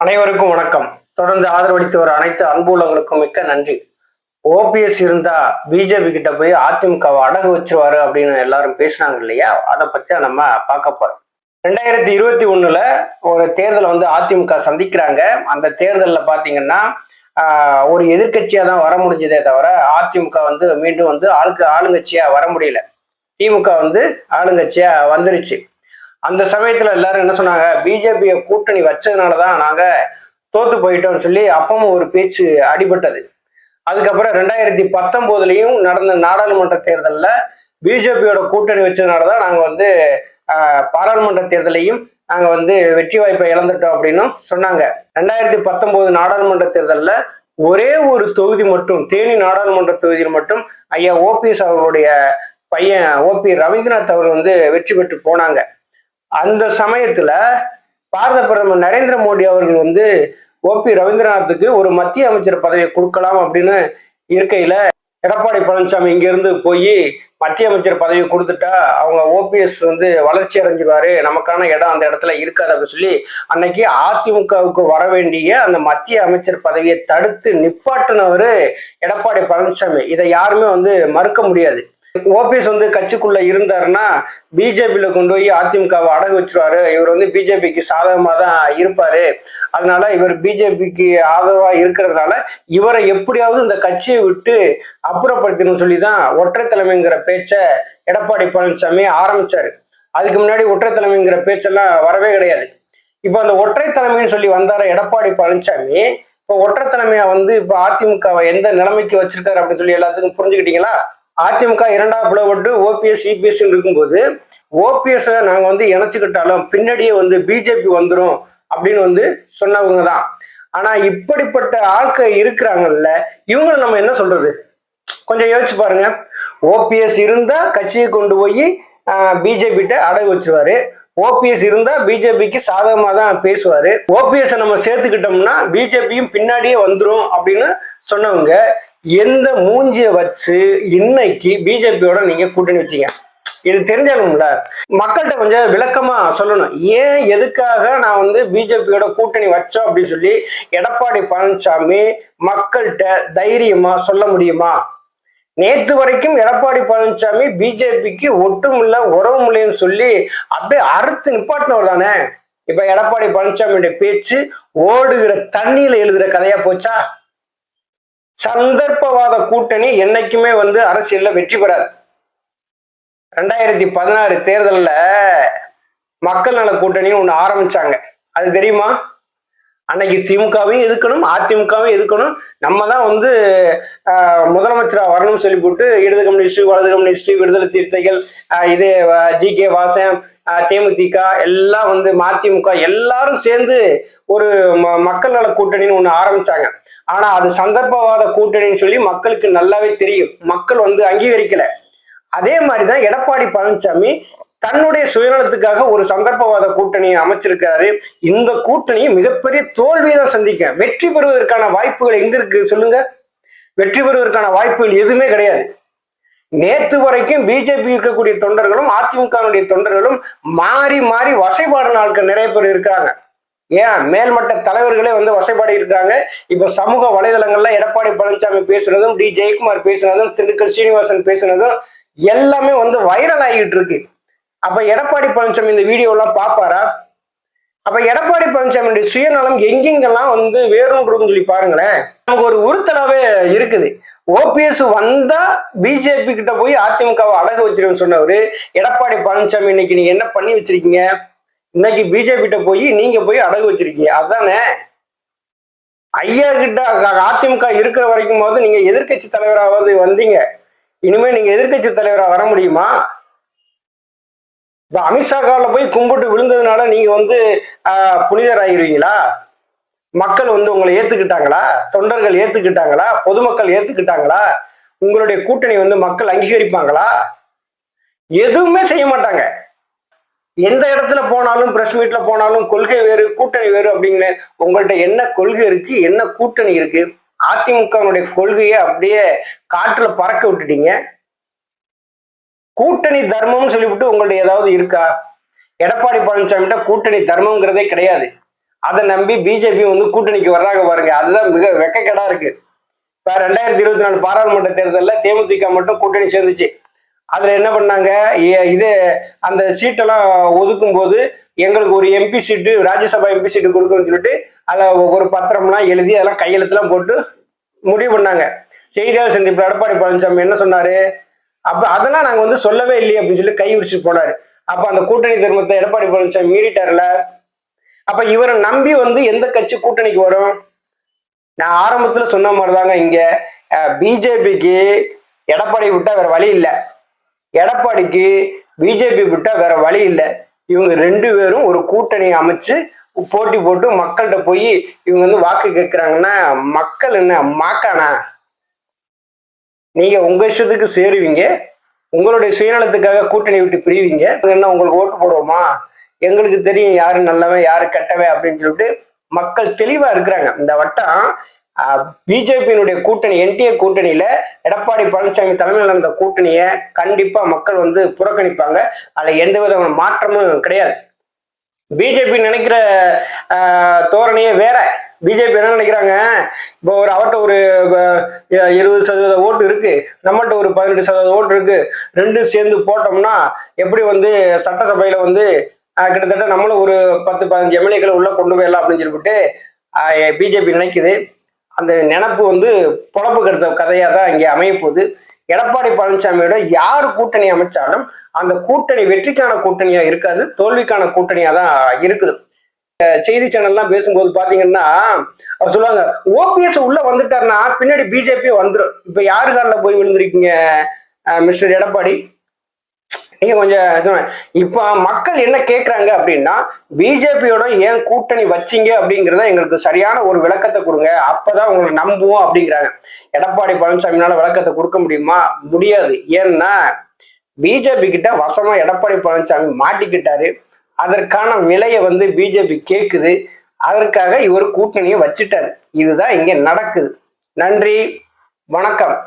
அனைவருக்கும் வணக்கம். தொடர்ந்து ஆதரவளித்து வர அனைத்து அன்புள்ளவங்களுக்கும் மிக்க நன்றி. ஓபிஎஸ் இருந்தா பிஜேபி கிட்ட போய் அதிமுகவை அடகு வச்சிருவாரு அப்படின்னு எல்லாரும் பேசினாங்க இல்லையா? அதை பத்தி நம்ம பார்க்க போறோம். ரெண்டாயிரத்தி இருபத்தி ஒண்ணுல ஒரு தேர்தலை வந்து அதிமுக சந்திக்கிறாங்க. அந்த தேர்தலில் பாத்தீங்கன்னா ஒரு எதிர்கட்சியா தான் வர முடிஞ்சதே தவிர அதிமுக வந்து மீண்டும் வந்து ஆளுக்கு ஆளுங்கட்சியா வர முடியல. திமுக வந்து ஆளுங்கட்சியா வந்துருச்சு. அந்த சமயத்துல எல்லாரும் என்ன சொன்னாங்க? பிஜேபியை கூட்டணி வச்சதுனாலதான் நாங்க தோத்து போயிட்டோம்னு சொல்லி அப்பவும் ஒரு பேச்சு அடிபட்டது. அதுக்கப்புறம் ரெண்டாயிரத்தி பத்தொன்பதுலயும் நடந்த நாடாளுமன்ற தேர்தலில் பிஜேபியோட கூட்டணி வச்சதுனாலதான் நாங்க வந்து பாராளுமன்ற தேர்தலையும் நாங்க வந்து வெற்றி வாய்ப்பை இழந்துட்டோம் அப்படின்னும் சொன்னாங்க. ரெண்டாயிரத்தி பத்தொன்பது நாடாளுமன்ற தேர்தலில் ஒரே ஒரு தொகுதி மட்டும் தேனி நாடாளுமன்ற தொகுதியில் மட்டும் ஐயா ஓபிஎஸ் அவர்களுடைய பையன் ஓபி ரவீந்திரநாத் அவர் வந்து வெற்றி பெற்று போனாங்க. அந்த சமயத்துல பாரத பிரதமர் நரேந்திர மோடி அவர்கள் வந்து ஓபி ரவீந்திரநாத்துக்கு ஒரு மத்திய அமைச்சர் பதவியை கொடுக்கலாம் அப்படின்னு இருக்கையில எடப்பாடி பழனிசாமி இங்கிருந்து போய் மத்திய அமைச்சர் பதவி கொடுத்துட்டா அவங்க ஓபிஎஸ் வந்து வளர்ச்சி அடைஞ்சிருவாரு நமக்கான இடம் அந்த இடத்துல இருக்காது அப்படின்னு சொல்லி அன்னைக்கு அதிமுகவுக்கு வர வேண்டிய அந்த மத்திய அமைச்சர் பதவியை தடுத்து நிப்பாட்டினவர் எடப்பாடி பழனிசாமி. இதை யாருமே வந்து மறுக்க முடியாது. ஓபிஎஸ் வந்து கட்சிக்குள்ள இருந்தாருன்னா பிஜேபியில கொண்டு போய் அதிமுகவை அடகு வச்சிருவாரு. இவர் வந்து பிஜேபிக்கு சாதகமா தான் இருப்பாரு. அதனால இவர் பிஜேபிக்கு ஆதரவா இருக்கிறதுனால இவரை எப்படியாவது இந்த கட்சியை விட்டு அப்புறப்படுத்தணும்னு சொல்லி தான் ஒற்றை தலைமைங்கிற பேச்சை எடப்பாடி பழனிசாமி ஆரம்பிச்சாரு. அதுக்கு முன்னாடி ஒற்றை தலைமைங்கிற பேச்செல்லாம் வரவே கிடையாது. இப்போ அந்த ஒற்றை தலைமைன்னு சொல்லி வந்தார எடப்பாடி பழனிசாமி. இப்போ ஒற்றை தலைமையா வந்து இப்போ அதிமுகவை எந்த நிலைமைக்கு வச்சிருக்காரு அப்படின்னு சொல்லி எல்லாத்துக்கும் புரிஞ்சுக்கிட்டீங்களா? அதிமுக இரண்டாவது பிளவுபட்டு ஓபிஎஸ் சிபிஎஸ் இருக்கும்போது ஓபிஎஸ் நாங்க வந்து இணைச்சுக்கிட்டாலும் பின்னாடியே வந்து பிஜேபி வந்துடும் அப்படின்னு வந்து சொன்னவங்க தான். ஆனா இப்படிப்பட்ட ஆட்கள் இருக்கிறாங்கல்ல இவங்களை நம்ம என்ன சொல்றது? கொஞ்சம் யோசிச்சு பாருங்க. ஓபிஎஸ் இருந்தா கட்சியை கொண்டு போய் பிஜேபிட்ட அடகு வச்சுவாரு. ஓபிஎஸ் இருந்தா பிஜேபிக்கு சாதகமா தான் பேசுவாரு. ஓபிஎஸ் நம்ம சேர்த்துக்கிட்டோம்னா பிஜேபியும் பின்னாடியே வந்துரும் அப்படின்னு சொன்னவங்க எந்த மூஞ்சிய வச்சு இன்னைக்கு பிஜேபியோட நீங்க கூட்டணி வச்சீங்க? இது தெரிஞ்சாலும்ல மக்கள்கிட்ட கொஞ்சம் விளக்கமா சொல்லணும். ஏன் எதுக்காக நான் வந்து பிஜேபியோட கூட்டணி வச்சோம் அப்படின்னு சொல்லி எடப்பாடி பழனிசாமி மக்கள்கிட்ட தைரியமா சொல்ல முடியுமா? நேத்து வரைக்கும் எடப்பாடி பழனிசாமி பிஜேபிக்கு ஒட்டுமில்ல உறவும் இல்லைன்னு சொல்லி அப்படியே அறுத்து நிப்பாட்டினவர் தானே? இப்ப எடப்பாடி பழனிசாமியுடைய பேச்சு ஓடுகிற தண்ணியில எழுதுற கதையா போச்சா? சந்தர்ப்பவாத கூட்டணி என்னைக்குமே வந்து அரசியல்ல வெற்றி பெறாது. ரெண்டாயிரத்தி பதினாறு தேர்தலில் மக்கள் நல கூட்டணியும் ஒன்று ஆரம்பிச்சாங்க. அது தெரியுமா? அன்னைக்கு திமுகவையும் எதுக்கணும் அதிமுகவும் எதுக்கணும் நம்ம தான் வந்து முதலமைச்சராக வரணும்னு சொல்லி போட்டு இடது கம்யூனிஸ்ட் வலது கம்யூனிஸ்ட் விடுதலை சிறுத்தைகள் இது ஜி கே வாசன் தேமுதிக எல்லாம் வந்து மதிமுக எல்லாரும் சேர்ந்து ஒரு ம- மக்கள் நல கூட்டணின்னு ஒன்று ஆரம்பிச்சாங்க. ஆனா அது சந்தர்ப்பவாத கூட்டணின்னு சொல்லி மக்களுக்கு நல்லாவே தெரியும். மக்கள் வந்து அங்கீகரிக்கல. அதே மாதிரிதான் எடப்பாடி பழனிசாமி தன்னுடைய சுயநலத்துக்காக ஒரு சந்தர்ப்பவாத கூட்டணியை அமைச்சிருக்காரு இந்த கூட்டணியை மிகப்பெரிய தோல்வியை தான் சந்திக்க வெற்றி பெறுவதற்கான வாய்ப்புகள் எங்க இருக்கு சொல்லுங்க. வெற்றி பெறுவதற்கான வாய்ப்புகள் எதுவுமே கிடையாது. நேத்து வரைக்கும் பிஜேபி இருக்கக்கூடிய தொண்டர்களும் அதிமுகவுடைய தொண்டர்களும் மாறி மாறி வசைபாடு நாட்கள் நிறைய பேர் இருக்கிறாங்க. ஏன்? மேல்மட்ட தலைவர்களே வந்து வசைப்பாடி இருக்காங்க. இப்ப சமூக வலைதளங்கள்ல எடப்பாடி பழனிசாமி பேசுனதும் டி. ஜெயக்குமார் பேசுனதும் திண்டுக்கல் சீனிவாசன் பேசுனதும் எல்லாமே வந்து வைரல் ஆகிட்டு இருக்கு. அப்ப எடப்பாடி பழனிசாமி இந்த வீடியோ எல்லாம் பாப்பாரா? அப்ப எடப்பாடி பழனிசாமியுடைய சுயநலம் எங்கெங்கெல்லாம் வந்து வேறுன்றதுன்னு சொல்லி பாருங்களேன். நமக்கு ஒரு உறுத்தலாவே இருக்குது. ஓபிஎஸ் வந்தா பிஜேபி கிட்ட போய் அதிமுகவை அடகு வச்சிருன்னு சொன்னவரு எடப்பாடி பழனிசாமி இன்னைக்கு நீங்க என்ன பண்ணி வச்சிருக்கீங்க? இன்னைக்கு பிஜேபி கிட்ட போய் நீங்க போய் அடகு வச்சிருக்கீங்க. அதானே? ஐயா கிட்ட அதிமுக இருக்கிற வரைக்கும் போது நீங்க எதிர்க்கட்சி தலைவராவது வந்தீங்க. இனிமே நீங்க எதிர்க்கட்சி தலைவரா வர முடியுமா? இப்ப அமித்ஷா காலில் போய் கும்பிட்டு விழுந்ததுனால நீங்க வந்து புனிதர் ஆகிருவீங்களா மக்கள் வந்து உங்களை ஏத்துக்கிட்டாங்களா? தொண்டர்கள் ஏத்துக்கிட்டாங்களா? பொதுமக்கள் ஏத்துக்கிட்டாங்களா? உங்களுடைய கூட்டணி வந்து மக்கள் அங்கீகரிப்பாங்களா? எதுவுமே செய்ய மாட்டாங்க. எந்த இடத்துல போனாலும் பிரஸ் மீட்ல போனாலும் கொள்கை வேறு கூட்டணி வேறு அப்படின்னு உங்கள்ட்ட என்ன கொள்கை இருக்கு என்ன கூட்டணி இருக்கு அதிமுகவுடைய கொள்கையை அப்படியே காற்றுல பறக்க விட்டுட்டீங்க. கூட்டணி தர்மம்னு சொல்லிவிட்டு உங்கள்ட்ட ஏதாவது இருக்கா? எடப்பாடி பழனிசாமிகிட்ட கூட்டணி தர்மம்ங்கிறதே கிடையாது. அதை நம்பி பிஜேபி வந்து கூட்டணிக்கு வர்றாங்க பாருங்க அதுதான் மிக வெக்கக்கடா இருக்கு. இப்ப ரெண்டாயிரத்தி இருபத்தி நாலு பாராளுமன்ற தேர்தலில் தேமுதிக மட்டும் கூட்டணி சேர்ந்துச்சு. அதுல என்ன பண்ணாங்க? இது அந்த சீட்டெல்லாம் ஒதுக்கும் போது எங்களுக்கு ஒரு MP seat Rajya Sabha MP seat கொடுக்கணும்னு சொல்லிட்டு அதில் ஒரு பத்திரம்லாம் எழுதி அதெல்லாம் கையெழுத்துலாம் போட்டு முடிவு பண்ணாங்க. செய்தியாளர் சந்திப்பு எடப்பாடி பழனிசாமி என்ன சொன்னாரு? அப்ப அதெல்லாம் நாங்க வந்து சொல்லவே இல்லையே அப்படின்னு சொல்லி கை விரிச்சு போனாரு. அப்ப அந்த கூட்டணி தர்மத்தை எடப்பாடி பழனிசாமி மீறிட்டார்ல? அப்ப இவரை நம்பி வந்து எந்த கட்சி கூட்டணிக்கு வரும்? நான் ஆரம்பத்துல சொன்ன மாதிரிதாங்க இங்க. பிஜேபிக்கு எடப்பாடி விட்டா வேற வழி இல்லை. எடப்பாடிக்கு பிஜேபி விட்டா வேற வழி இல்லை. இவங்க ரெண்டு பேரும் ஒரு கூட்டணி அமைச்சு போட்டி போட்டு மக்கள்கிட்ட போய் இவங்க வந்து வாக்கு கேட்குறாங்கன்னா மக்கள் என்ன மாக்கானா? நீங்க உங்க இஷ்டத்துக்கு சேருவீங்க. உங்களுடைய சுயநலத்துக்காக கூட்டணி விட்டு பிரிவீங்க. என்ன உங்களுக்கு ஓட்டு போடுவோமா? எங்களுக்கு தெரியும் யாரு நல்லவன் யாரு கெட்டவன் அப்படின்னு சொல்லிட்டு மக்கள் தெளிவா இருக்கிறாங்க. இந்த வட்டம் பிஜேபியினுடைய கூட்டணி என்டிஏ கூட்டணியில எடப்பாடி பழனிசாமி தலைமையில் இருந்த கூட்டணியை கண்டிப்பா மக்கள் வந்து புறக்கணிப்பாங்க. அதுல எந்த விதமான மாற்றமும் கிடையாது. பிஜேபி நினைக்கிற தோரணையே வேற. பிஜேபி என்ன நினைக்கிறாங்க? இப்போ ஒரு அவர்கிட்ட ஒரு இருபது சதவீத ஓட்டு இருக்கு. நம்மள்ட்ட ஒரு பதினெட்டு சதவீத ஓட்டு இருக்கு. ரெண்டும் சேர்ந்து போட்டோம்னா எப்படி வந்து சட்டசபையில வந்து கிட்டத்தட்ட நம்மளும் ஒரு பத்து பதினஞ்சு எம்எல்ஏக்களை உள்ள கொண்டு போயிடலாம் அப்படின்னு சொல்லிட்டு பிஜேபி நினைக்குது. அந்த நினப்பு வந்து புழப்பு கருத்த கதையாக தான் இங்கே அமைய போகுது எடப்பாடி பழனிசாமியோட யார் கூட்டணி அமைச்சாலும் அந்த கூட்டணி வெற்றிக்கான கூட்டணியா இருக்காது தோல்விக்கான கூட்டணியா தான் இருக்குது செய்தி சேனல்லாம் பேசும்போது பாத்தீங்கன்னா அவர் சொல்லுவாங்க ஓபிஎஸ் உள்ள வந்துட்டாருன்னா பின்னாடி பிஜேபி வந்துடும் இப்ப யாரு காலில் போய் விழுந்திருக்கீங்க மிஸ்டர் எடப்பாடி? நீங்க கொஞ்சம் இது இப்ப மக்கள் என்ன கேக்குறாங்க அப்படின்னா பிஜேபியோட ஏன் கூட்டணி வச்சீங்க அப்படிங்கறத எங்களுக்கு சரியான ஒரு விளக்கத்தை கொடுங்க. அப்பதான் உங்களை நம்புவோம் அப்படிங்கிறாங்க. எடப்பாடி பழனிசாமினால விளக்கத்தை கொடுக்க முடியுமா? முடியாது. ஏன்னா பிஜேபி கிட்ட வசமா எடப்பாடி பழனிசாமி மாட்டிக்கிட்டாரு. அதற்கான விலையை வந்து பிஜேபி கேக்குது. அதற்காக இவர் கூட்டணியை வச்சுட்டாரு. இதுதான் இங்க நடக்குது. நன்றி. வணக்கம்.